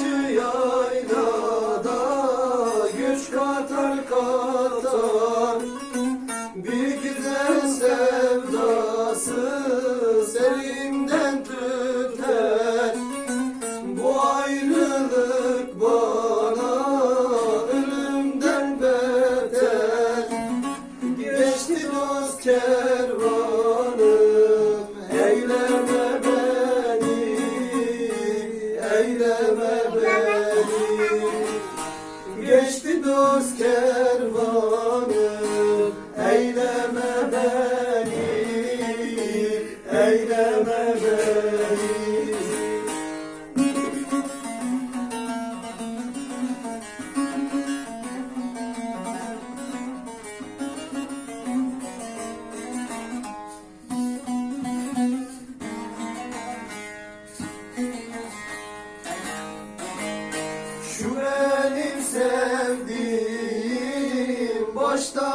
yaylada güç katar katar. Bir güzel sevdası serimden tüter. Bu ayrılık bana ölümden beter. Geçti dost kervanım Eyleme beni Eyleme Dost kervanım Eyleme beni Eyleme Şu Esta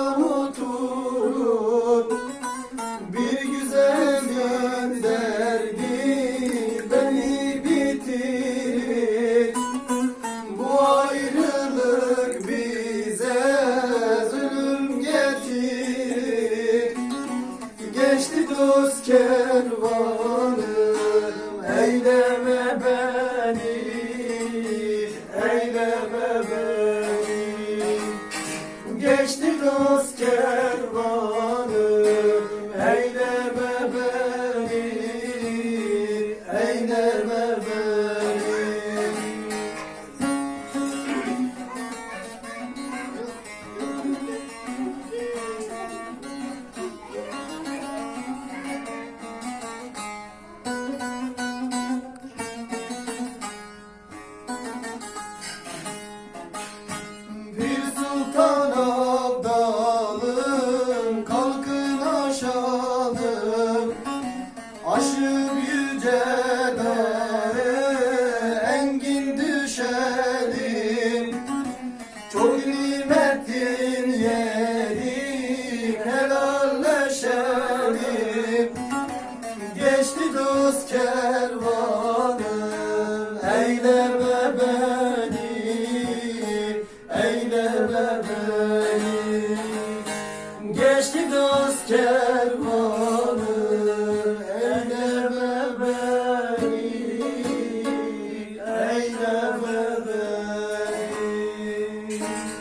Geçti dost kervanım Aşık yücelere engin düşelim. Çok nimetin yedik helalleşelim. Geçti dost kervanım Eyleme beni Eyleme beni. Geçti dost kervanım